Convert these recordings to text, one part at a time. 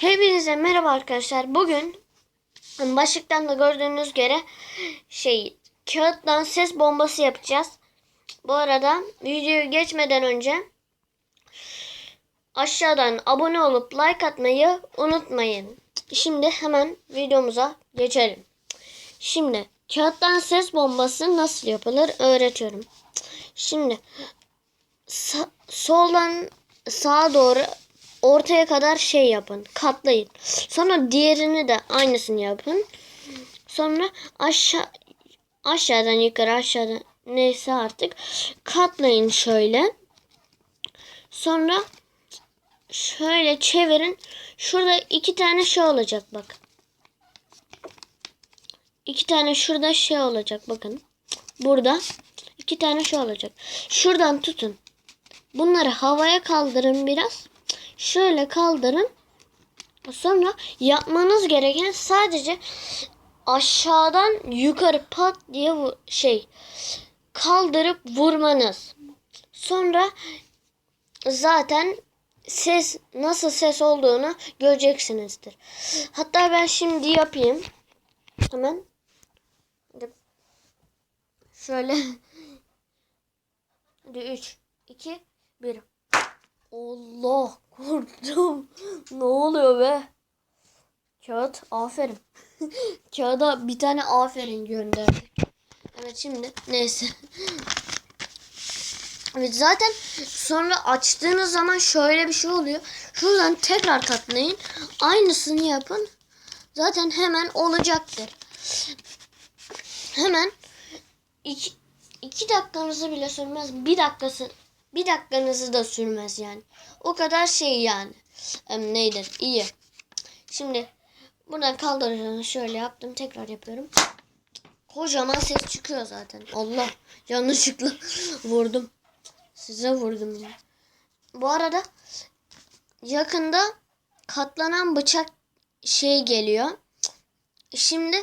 Hepinize merhaba arkadaşlar. Bugün başlıktan da gördüğünüz göre şey kağıttan ses bombası yapacağız. Bu arada videoyu geçmeden önce aşağıdan abone olup like atmayı unutmayın. Şimdi hemen videomuza geçelim. Şimdi kağıttan ses bombası nasıl yapılır öğretiyorum. Şimdi sa- soldan sağa doğru ortaya kadar şey yapın. Katlayın. Sonra diğerini de aynısını yapın. Sonra aşağı aşağıdan yukarı aşağıdan neyse artık katlayın şöyle. Sonra şöyle çevirin. Şurada iki tane şey olacak bak. İki tane şurada şey olacak bakın. Burada iki tane şey olacak. Şuradan tutun. Bunları havaya kaldırın biraz. Şöyle kaldırın. Sonra yapmanız gereken sadece aşağıdan yukarı pat diye şey kaldırıp vurmanız. Sonra zaten ses nasıl ses olduğunu göreceksinizdir. Hatta ben şimdi yapayım. Hemen. Şöyle. Hadi 3, 2, 1. Allah korktum. ne oluyor be? Kağıt aferin. Kağıda bir tane aferin gönderdik. Evet şimdi neyse. Evet zaten sonra açtığınız zaman şöyle bir şey oluyor. Şuradan tekrar katlayın. Aynısını yapın. Zaten hemen olacaktır. Hemen iki, iki dakikanızı bile sürmez. Bir dakikası bir dakikanızı da sürmez yani. O kadar şey yani. Em, neydir? İyi. Şimdi buradan kaldıracağını şöyle yaptım. Tekrar yapıyorum. Kocaman ses çıkıyor zaten. Allah yanlışlıkla vurdum. Size vurdum ya. Bu arada yakında katlanan bıçak şey geliyor. Şimdi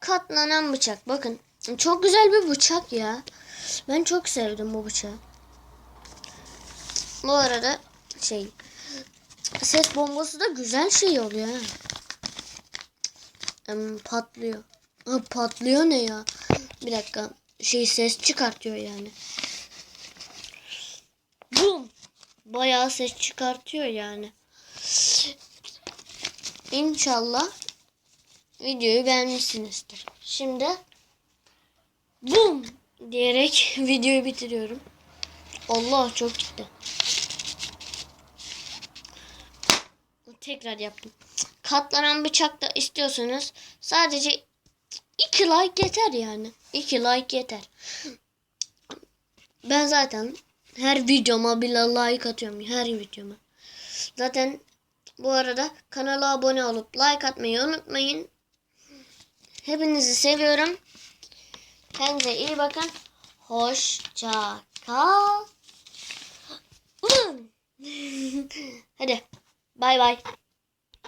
katlanan bıçak. Bakın çok güzel bir bıçak ya. Ben çok sevdim bu bıçağı. Bu arada şey ses bombası da güzel şey oluyor. Em, patlıyor. Ha, patlıyor ne ya? Bir dakika. Şey ses çıkartıyor yani. Bum. Bayağı ses çıkartıyor yani. İnşallah videoyu beğenmişsinizdir. Şimdi bum diyerek videoyu bitiriyorum. Allah çok gitti. Tekrar yaptım. Katlanan bıçak da istiyorsanız sadece iki like yeter yani. İki like yeter. Ben zaten her videoma bile like atıyorum. Her videoma. Zaten bu arada kanala abone olup like atmayı unutmayın. Hepinizi seviyorum. Kendinize iyi bakın. Hoşça kal. Hadi. Bay bay.